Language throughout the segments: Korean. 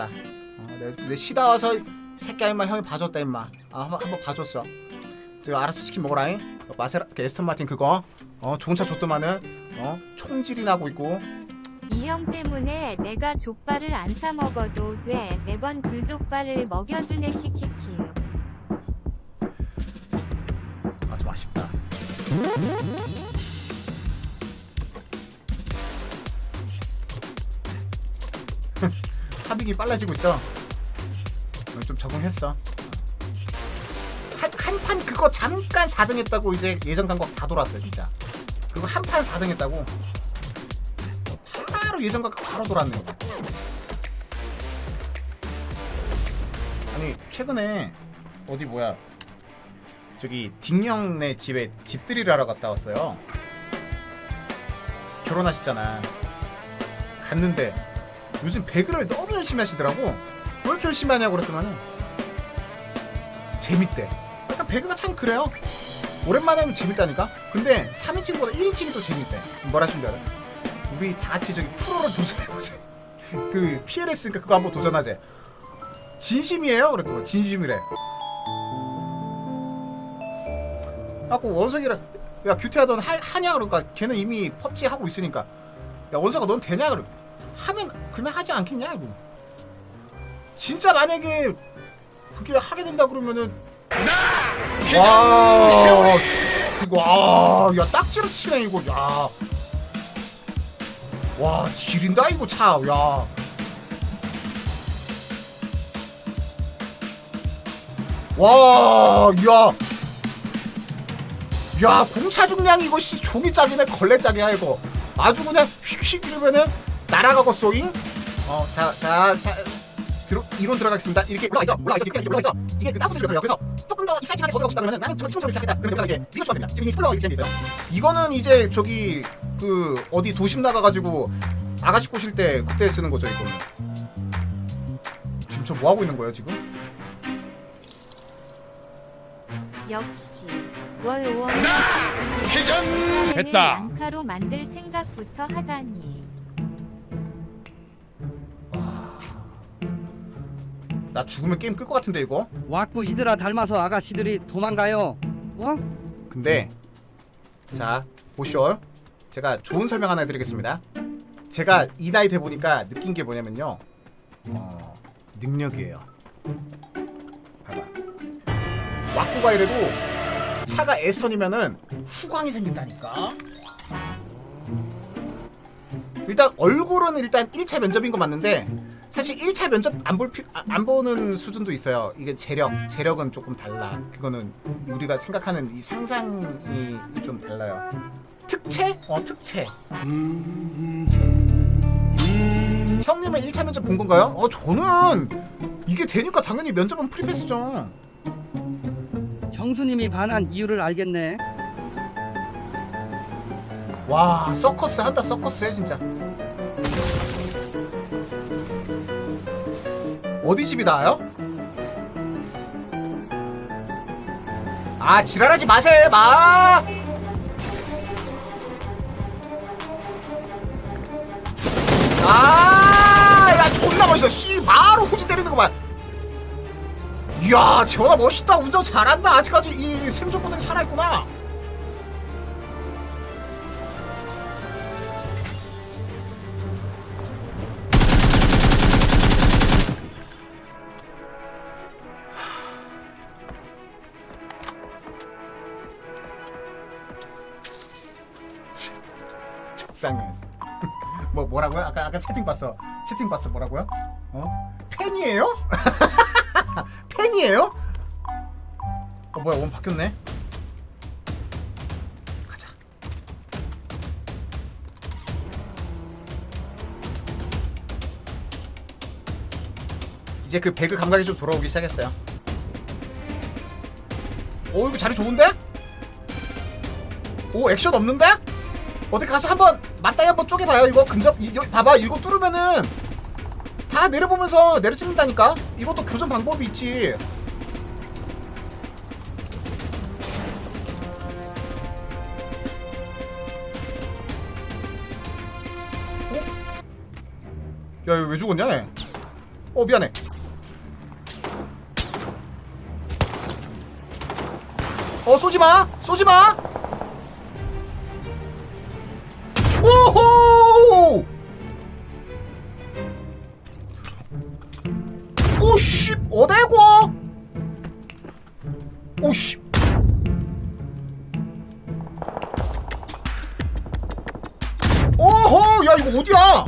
봐줬다. 어, 내, 내 쉬다 와서 새끼야 임마 형이 봐줬다 임마. 아 한번 한번 봐줬어. 저 알아서 치킨 먹어라잉. 어, 마세라 그 에스턴 마틴 그거. 어 좋은 차 줬더만은 어 총질이 나고 있고. 이 형 때문에 내가 족발을 안 사 먹어도 돼. 매번 불족발을 먹여주네 키키키. 아좀 아쉽다. 합익이 빨라지고 있죠. 어, 좀 적응했어. 한한판 그거 잠깐 4등 했다고 이제 예전 감각 다 돌았어 진짜. 그거 한 판 4등 했다고. 바로 예전 감각 바로 돌았네요. 아니 최근에 어디 뭐야 저기 딩형네 집에 집들이를 하러 갔다 왔어요. 결혼하셨잖아. 갔는데 요즘 배그를 너무 열심히 하시더라고. 왜 이렇게 열심히 하냐고 그랬더니 재밌대. 그러니까 배그가 참 그래요. 오랜만에 하면 재밌다니까. 근데 3인칭보다 1인칭이 더 재밌대. 뭐라 하신 줄 알아? 우리 다 같이 저기 프로를 도전해보자. 그 PLS니까 그거 한번 도전하자. 진심이에요? 그랬더니 진심이래. 아고 원석이랑 야 규태하던 하, 하냐 그러니까 걔는 이미 펍지 하고 있으니까 야 원석아 넌 되냐 그래 하면 그냥 하지 않겠냐 이거? 진짜 만약에 그게 하게 된다 그러면은 와 씨, 이거 아야 딱지로 치네 이거. 야와 지린다 이거 차야. 와, 야, 야, 공차 중량 이거 씨. 종이 짝이네 걸레 짝이야 이거. 아주 그냥 휙휙 이러면은 날아가고 쏘잉. 어, 자, 자, 사, 들어, 이론 들어가겠습니다. 이렇게 올라가죠, 올라가죠, 이렇게 올라가죠. 이게 그 나무 소리가 들려요. 그래서 조금 더 익사이팅하게 더 들어가고 싶다 그러면 나는 저 치명 소리를 하겠다. 그러면 내가 이제 이거 됩니다. 지금 이 스플러가 이렇게 돼 있어요. 이거는 이제 저기 그 어디 도심 나가가지고 아가씨 꼬실 때 그때 쓰는 거죠 이거는. 지금 저 뭐 하고 있는 거예요 지금? 역시 월원 됐다. 양카로 만들 생각부터 하다니. 나 죽으면 게임 끌 것 같은데 이거. 왔고 이들아 닮아서 아가씨들이 도망가요. 어? 근데 자 보쇼 제가 좋은 설명 하나 해드리겠습니다. 제가 이 나이 돼 보니까 느낀 게 뭐냐면요. 어, 능력이에요. 봐봐. 왁구가 이래도 차가 에스턴이면은 후광이 생긴다니까. 일단 얼굴은 일단 1차 면접인 거 맞는데 사실 1차 면접 안볼안 보는 수준도 있어요. 이게 재력, 재력은 조금 달라. 그거는 우리가 생각하는 이 상상이 좀 달라요. 특채? 어, 특채. 형님은 1차 면접 본 건가요? 어, 저는 이게 되니까 당연히 면접은 프리패스죠. 형수님이 반한 이유를 알겠네. 와, 서커스 한다, 서커스 해 진짜. 어디 집이 나요? 아, 지랄하지 마세요, 마! 아, 야, 존나 멋있어. 씨, 바로 후지 때리는 거 봐. 이야, 전화 멋있다. 운전 잘한다. 아직까지 이 생존 본능이 살아있구나. 당히. 뭐 뭐라고요? 아까 아까 채팅 봤어. 채팅 봤어. 뭐라고요? 어? 팬이에요? 팬이에요? 어 뭐야 원 바뀌었네. 가자. 이제 그 배그 감각이 좀 돌아오기 시작했어요. 오 이거 자리 좋은데? 오 액션 없는데? 어디 가서 한번 맞다이 한번 쪼개봐요 이거. 근접 이, 여기 봐봐. 이거 뚫으면은 다 내려보면서 내려 찍는다니까? 이것도 교전 방법이 있지. 어? 야왜 죽었냐 얘? 어어 미안해. 어 쏘지마! 쏘지마 오씨 어딜고. 오씨. 오호 야 이거 어디야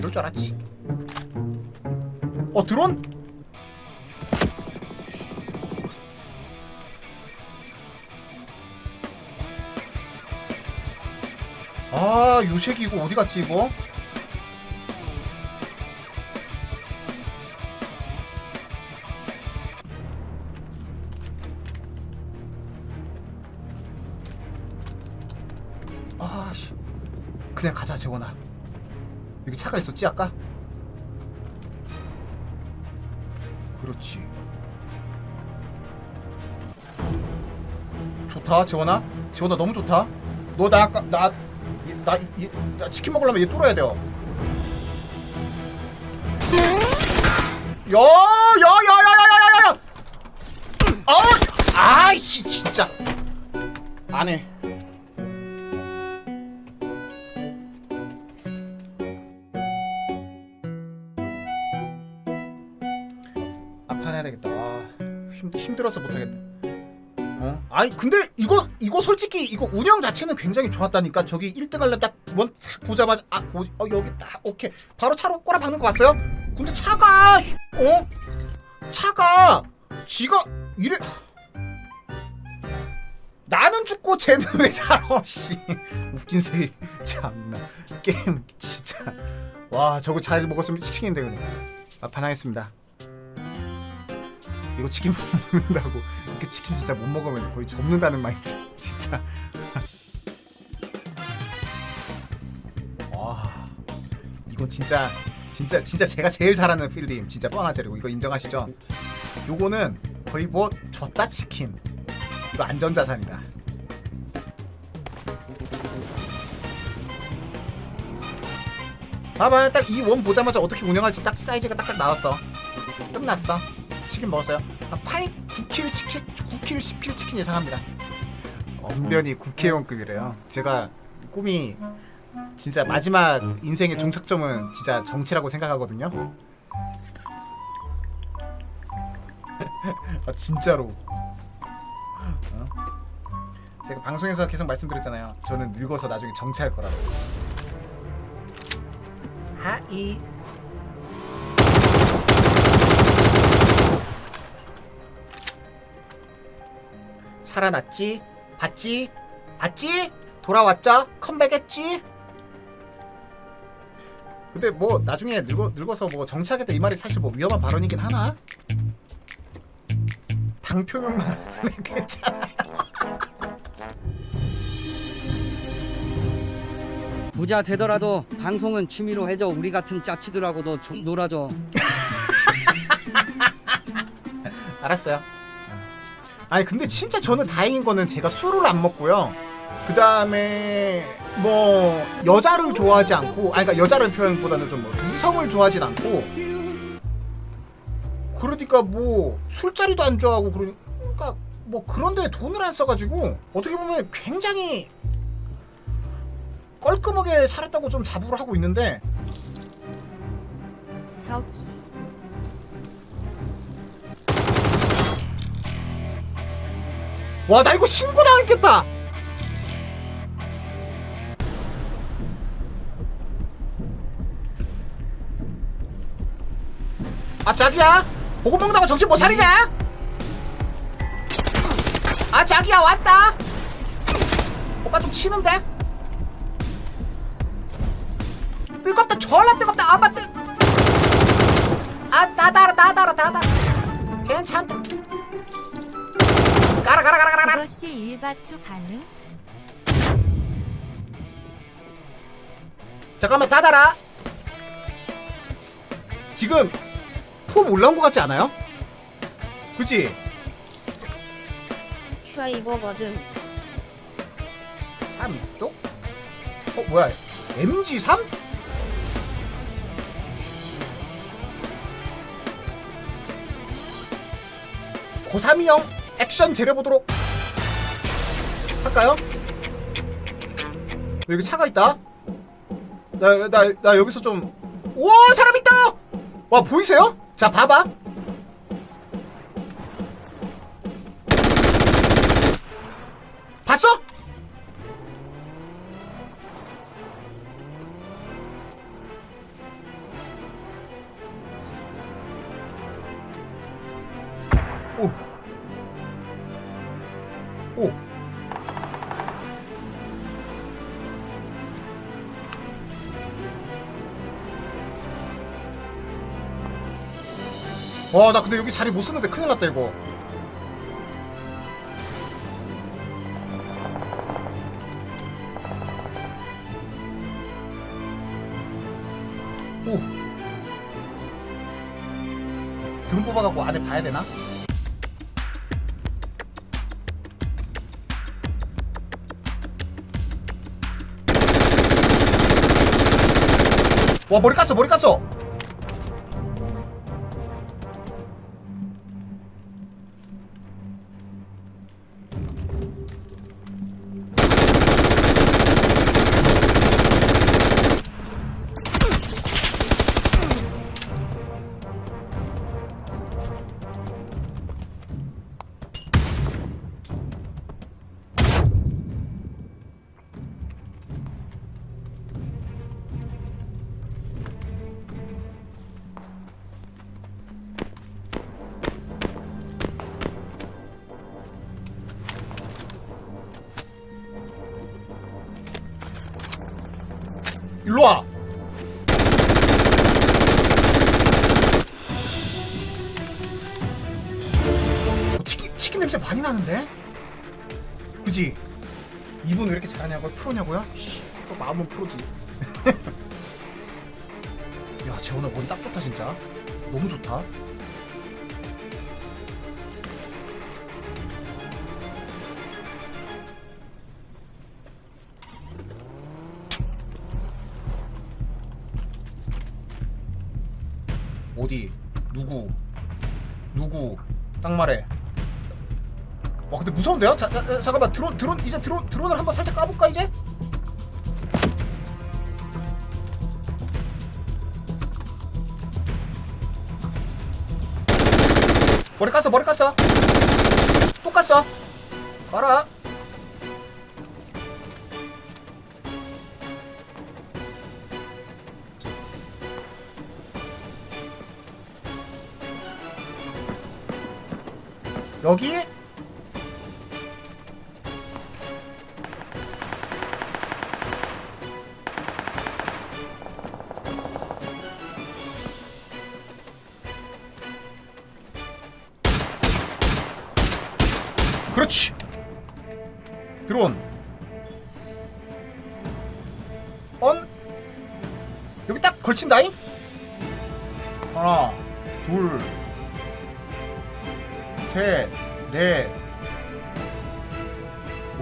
이럴 줄 알았지. 어 드론? 아 요새기 이거 어디 갔지 이거? 있었지 아까? 그렇지. 좋다 재원아. 재원아 너무 좋다. 너 나 아까 나나 나 치킨 먹으려면 얘 뚫어야 돼요. 야야야야야야야야야 아 아이씨 진짜. 안해 해야 되겠다. 아, 힘 힘들어서 못하겠다. 어? 아니 근데 이거 이거 솔직히 이거 운영 자체는 굉장히 좋았다니까 저기 1등 하려면 딱원 보자마자 아 고, 어, 여기 딱 오케이 바로 차로 꼬라 박는 거 봤어요? 근데 차가 씨, 어? 차가 지가 이래 나는 죽고 쟤는 왜 살아 씨 웃긴 새끼 참나 게임 진짜 와 저거 잘 먹었으면 치킨인데 그냥 아판 하겠습니다 이거 치킨 못 먹는다고. 이렇게 치킨 진짜 못 먹으면 거의 접는다는 마인드. 진짜. 와. 이거 진짜 진짜 진짜 제가 제일 잘하는 필드임. 진짜 뻥하자리고. 이거 인정하시죠? 요거는 거의 뭐 졌다 치킨. 이거 안전자산이다. 봐봐 딱 이 원 보자마자 어떻게 운영할지 딱 사이즈가 딱딱 나왔어. 끝났어 치킨 먹었어요? 한 8, 9킬 치킨 9킬 10킬 치킨 예상합니다. 언변이 국회의원급이래요. 제가 꿈이 진짜 마지막 인생의 종착점은 진짜 정치라고 생각하거든요. 아 진짜로. 어? 제가 방송에서 계속 말씀드렸잖아요. 저는 늙어서 나중에 정치할 거라고. 하이 살아났지? 봤지? 봤지? 돌아왔죠? 컴백했지? 근데 뭐 나중에 늙어, 늙어서 뭐 정치하겠다 이 말이 사실 뭐 위험한 발언이긴 하나? 당 표명만 하면 괜찮아 부자 되더라도 방송은 취미로 해줘. 우리 같은 짜치들하고도 좀 놀아줘. 알았어요. 아니 근데 진짜 저는 다행인 거는 제가 술을 안 먹고요. 그 다음에 뭐 여자를 좋아하지 않고, 아니 그러니까 여자를 표현보다는 좀 뭐 이성을 좋아하진 않고. 그러니까 뭐 술자리도 안 좋아하고 그러니까 뭐 그런데 돈을 안 써가지고 어떻게 보면 굉장히 껄끔하게 살았다고 좀 자부를 하고 있는데 저 와 나 이거 신고 당했겠다. 아 자기야 보고 먹는다고 정신 못 차리자. 아 자기야 왔다. 오빠 좀 치는데. 뜨겁다 졸라 뜨겁다 아빠 뜨. 아 나다라 나다라 나다라. 괜찮다. 가라 가라 가라 가라 가라. 그것이 일바추 가능? 잠깐만 닫아라 지금 폼 올라온 것 같지 않아요? 그치? 슈아 이거거든. 3도? 어 뭐야 MG3? 고3이형 액션 재려보도록 할까요? 여기 차가 있다 나, 나, 나 여기서 좀 우와 사람 있다 와 보이세요? 자 봐봐 봤어? 와, 나 근데 여기 자리 못 쓰는데 큰일 났다, 이거. 오. 등 뽑아갖고 안에 봐야 되나? 와 머리 깠어 머리 깠어 냄새 많이 나는데? 그지? 이분 왜 이렇게 잘하냐고요? 프로냐고요? 씨, 또 마음은 프로지 야, 쟤 오늘 머리 딱 좋다 진짜 너무 좋다 어디? 누구? 누구? 딱 말해. 와 근데 무서운데요? 자, 자, 자, 잠깐만 드론 드론 이제 드론 드론을 한번 살짝 까볼까 이제? 머리 깠어 머리 깠어 또 깠어 봐라 여기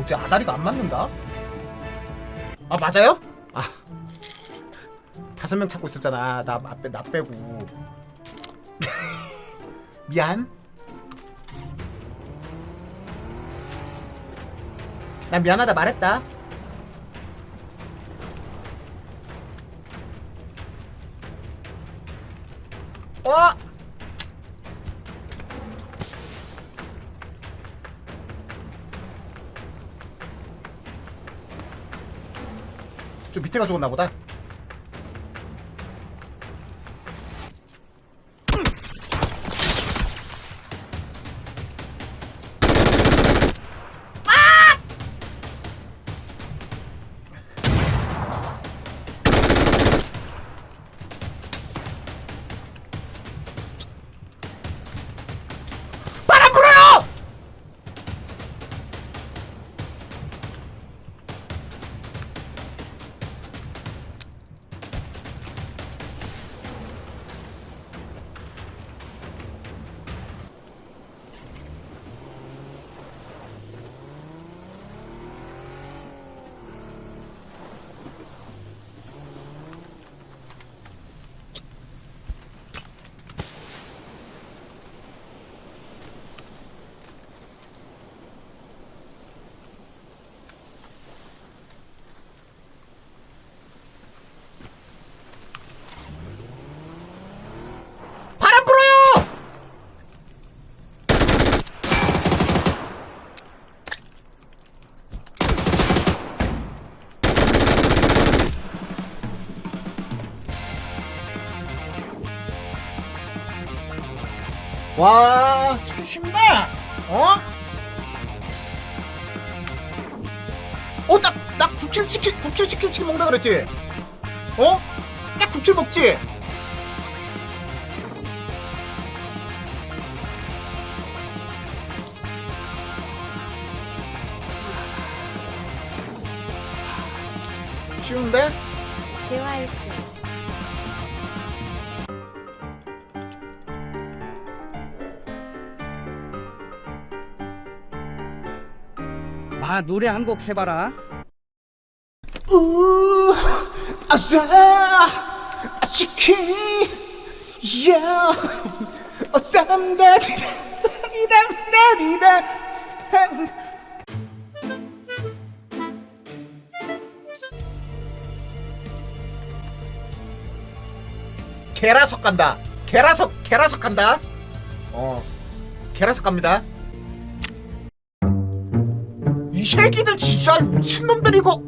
어째 아다리가 안 맞는다? 아 맞아요? 아 다섯 명 찾고 있었잖아. 나 앞에 나 빼고. 미안. 난 미안하다 말했다. 어? 좀 밑에가 죽었나 보다. 와 치킨 쉽네 어? 어, 딱, 딱 9킬 치킨, 9킬 치킨 치킨 먹는다 그랬지? 어? 딱 9킬 먹지? 쉬운데? 재활급 마 노래 한 곡 해봐라. 우 아싸 치킨 야 어쌈다디다디다디다 계라석 간다. 계라석 계라석 간다. 어 계라석 갑니다 새끼들 진짜 미친놈들 이거